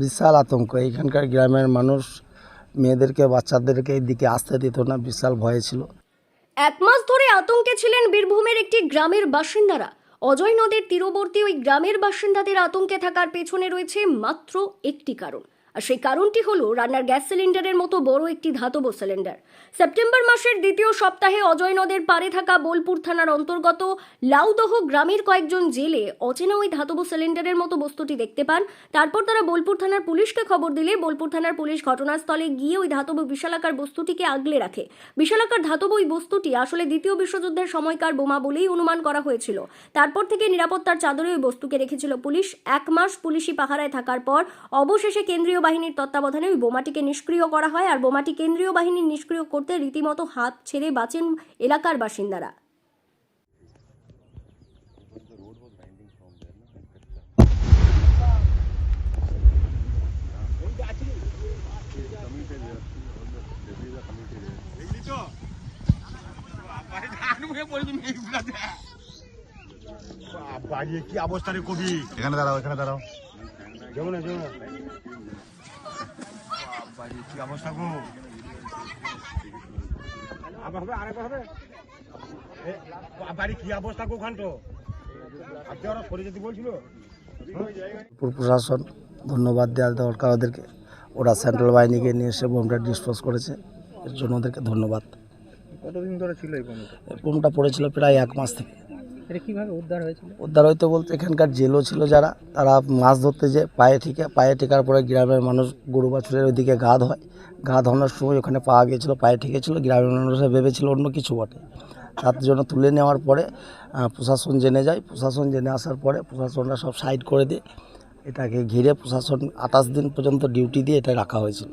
বিশাল আতঙ্ক। এইখানকার গ্রামের মানুষ মেয়েদেরকে, বাচ্চাদেরকে এদিকে আসতে দিত না, বিশাল ভয়ে ছিল। এক মাস ধরে আতঙ্কে ছিলেন বীরভূমের একটি গ্রামের বাসিন্দারা। অজয় নদীর তীরবর্তী ওই গ্রামের বাসিন্দাদের আতঙ্কে থাকার পেছনে রয়েছে মাত্র একটি কারণ। আর সেই কারণটি হলো রান্নার গ্যাস সিলিন্ডারের মতো বড় একটি ধাতব সিলিন্ডার। সেপ্টেম্বর মাসের দ্বিতীয় সপ্তাহে অজয় নদের পারে থাকা বোলপুর থানার অন্তর্গত লাউদহ গ্রামের কয়েকজন জেলে অচেনা ওই ধাতব সিলিন্ডারের মতো বস্তুটি দেখতে পান। তারপর তারা বোলপুর থানার পুলিশকে খবর দিলে বোলপুর থানার পুলিশ ঘটনাস্থলে গিয়ে ওই ধাতব বিশালাকার বস্তুটিকে আগলে রাখে। বিশালাকার ধাতব ওই বস্তুটি আসলে দ্বিতীয় বিশ্বযুদ্ধের সময়কার বোমা বলেই অনুমান করা হয়েছিল। তারপর থেকে নিরাপত্তার চাদরে ওই বস্তুকে রেখেছিল পুলিশ। এক মাস পুলিশি পাহারায় থাকার পর অবশেষে কেন্দ্রীয় বাহিনীর তত্ত্বাবধানে ওই বোমাটিকে নিষ্ক্রিয় করা হয় আর বোমাটি কেন্দ্রীয় বাহিনীর নিষ্ক্রিয় করতে রীতিমতো হাত ছেড়ে বাঁচেন এলাকার বাসিন্দারা। কি অবস্থা রে কবি? এখানে দাঁড়াও এখানে দাঁড়াও। যেমন যেমন। কি অবস্থা গো? আবার হবে আরেকবার হবে? বাড়ি কি অবস্থা গো ওখান তো আজকে ওরা সরে যেতে বলছিল। প্রশাসন ধন্যবাদ দেওয়া দরকার ওদেরকে। ওরা সেন্ট্রাল বাহিনীকে নিয়ে এসে বোমটা ডিসপোজ করেছে। এর জন্য ওদেরকে ধন্যবাদ। কতদিন ধরে ছিল এই বোমটা? বোমটা পড়েছিল প্রায় এক মাস থেকে। এটা কীভাবে উদ্ধার হয়েছিল? হইতে বলতে এখানকার জেলও ছিল যারা। তারা মাছ ধরতে যে পায়ে ঠিকে, পায়ে ঠেকার পরে গ্রামের মানুষ গরু বাছুরের ওইদিকে গা ধোয়। গা ধোয়ানোর সময় ওখানে পাওয়া গিয়েছিল, পায়ে ঠেকেছিল গ্রামের মানুষরা ভেবেছিল অন্য কিছু বটে। তার জন্য তুলে নেওয়ার পরে প্রশাসন জেনে যায়। প্রশাসন জেনে আসার পরে প্রশাসনরা সব সাইড করে দিয়ে। এটাকে ঘিরে প্রশাসন আঠাশ দিন পর্যন্ত ডিউটি দিয়ে এটা রাখা হয়েছিল।